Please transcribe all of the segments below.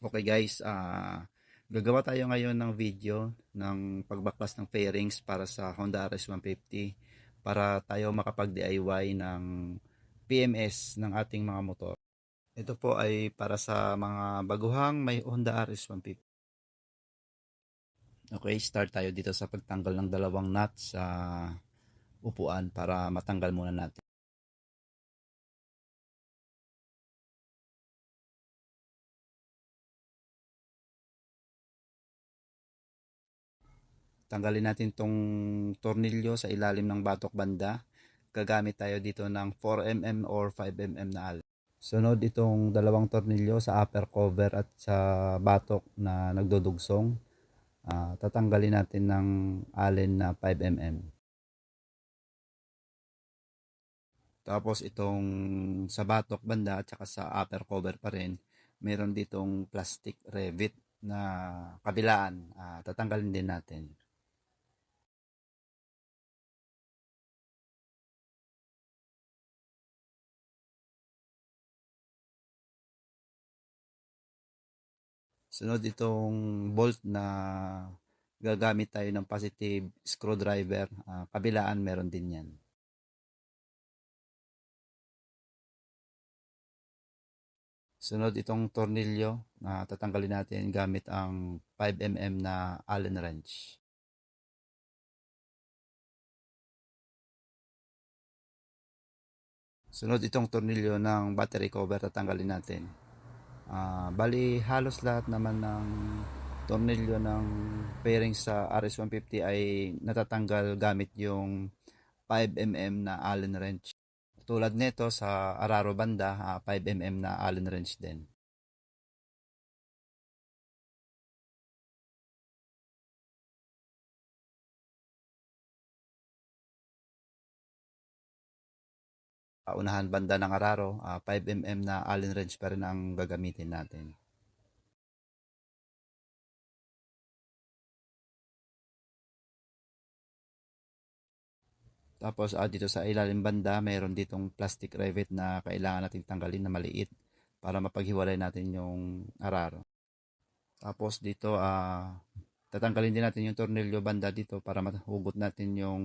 Okay guys, ah gagawa tayo ngayon ng video ng pagbaklas ng fairings para sa Honda RS150 para tayo makapag-DIY ng PMS ng ating mga motor. Ito po ay para sa mga baguhang may Honda RS150. Okay, start tayo dito sa pagtanggal ng dalawang nut sa upuan para matanggal muna natin. Tanggalin natin tong tornilyo sa ilalim ng batok banda. Gagamit tayo dito ng 4mm or 5mm na allen. Sunod itong dalawang tornilyo sa upper cover at sa batok na nagdudugsong. Uh, tatanggalin natin ng allen na 5mm. Tapos itong sa batok banda at saka sa upper cover pa rin, meron ditong plastic rivet na kabilaan. Uh, tatanggalin din natin. Sunod itong bolt na gagamit tayo ng positive screwdriver. Uh, kabilaan meron din yan. Sunod itong tornilyo na tatanggalin natin gamit ang 5mm na Allen wrench. Sunod itong tornilyo ng battery cover tatanggalin natin. Uh, bali halos lahat naman ng tornilyo ng bearings sa RS150 ay natatanggal gamit yung 5mm na Allen wrench. Tulad nito sa Araro banda, uh, 5mm na Allen wrench din. Unahan banda ng araro, uh, ah, 5mm na Allen wrench pa rin ang gagamitin natin. Tapos uh, dito sa ilalim banda, mayroon ditong plastic rivet na kailangan nating tanggalin na maliit para mapaghiwalay natin yung araro. Tapos dito, uh, tatanggalin din natin yung tornilyo banda dito para mahugot natin yung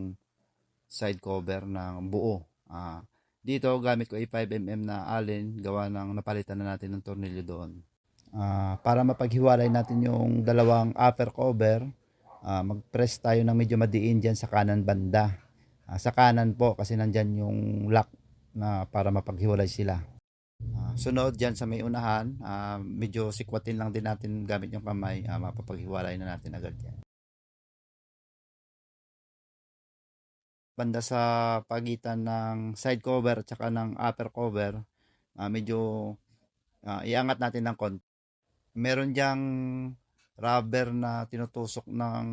side cover ng buo. Uh, dito gamit ko ay 5mm na allen gawa ng napalitan na natin ng tornilyo doon. Uh, para mapaghiwalay natin yung dalawang upper cover, uh, mag-press tayo ng medyo madiin dyan sa kanan banda. Uh, sa kanan po kasi nandyan yung lock na para mapaghiwalay sila. Uh, sunod dyan sa may unahan, uh, medyo sikwatin lang din natin gamit yung kamay, uh, mapapaghiwalay na natin agad yan. Banda sa pagitan ng side cover at saka ng upper cover, uh, medyo uh, iangat natin ng konti. Meron diyang rubber na tinutusok ng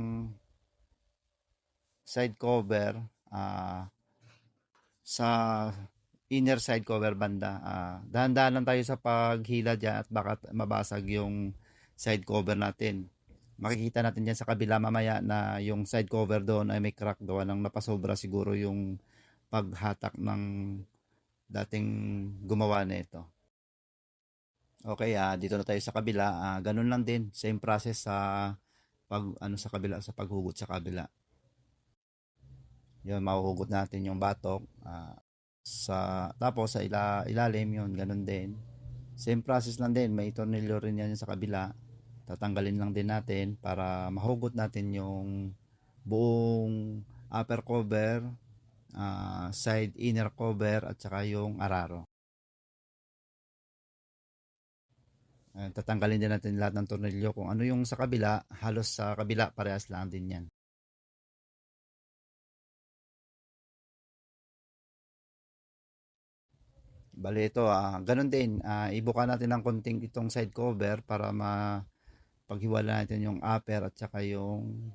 side cover uh, sa inner side cover banda. Uh, dahan-dahan lang tayo sa paghila dyan at baka mabasag yung side cover natin makikita natin dyan sa kabila mamaya na yung side cover doon ay may crack gawa ng napasobra siguro yung paghatak ng dating gumawa na ito. Okay, ah, dito na tayo sa kabila. Ah, ganun lang din, same process sa pag ano sa kabila sa paghugot sa kabila. Yun, mahuhugot natin yung batok. Ah, sa tapos sa ila, ilalim yun, ganun din. Same process lang din, may tornilyo rin yan sa kabila tatanggalin lang din natin para mahugot natin yung buong upper cover, uh, side inner cover at saka yung araro. Uh, tatanggalin din natin lahat ng tornilyo kung ano yung sa kabila, halos sa kabila parehas lang din yan. Bali ito, ah, ganun din, ah, ibuka natin ng konting itong side cover para ma paghiwala natin yung upper at saka yung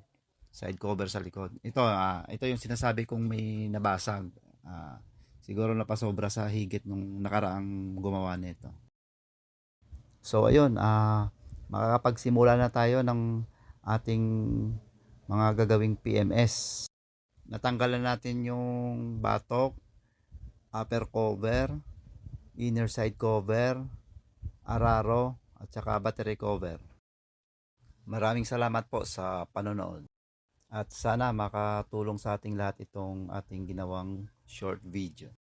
side cover sa likod. Ito, uh, ito yung sinasabi kong may nabasag. Uh, siguro napasobra sa higit nung nakaraang gumawa nito. So, ayun, uh, makakapagsimula na tayo ng ating mga gagawing PMS. Natanggalan natin yung batok, upper cover, inner side cover, araro, at saka battery cover. Maraming salamat po sa panonood. At sana makatulong sa ating lahat itong ating ginawang short video.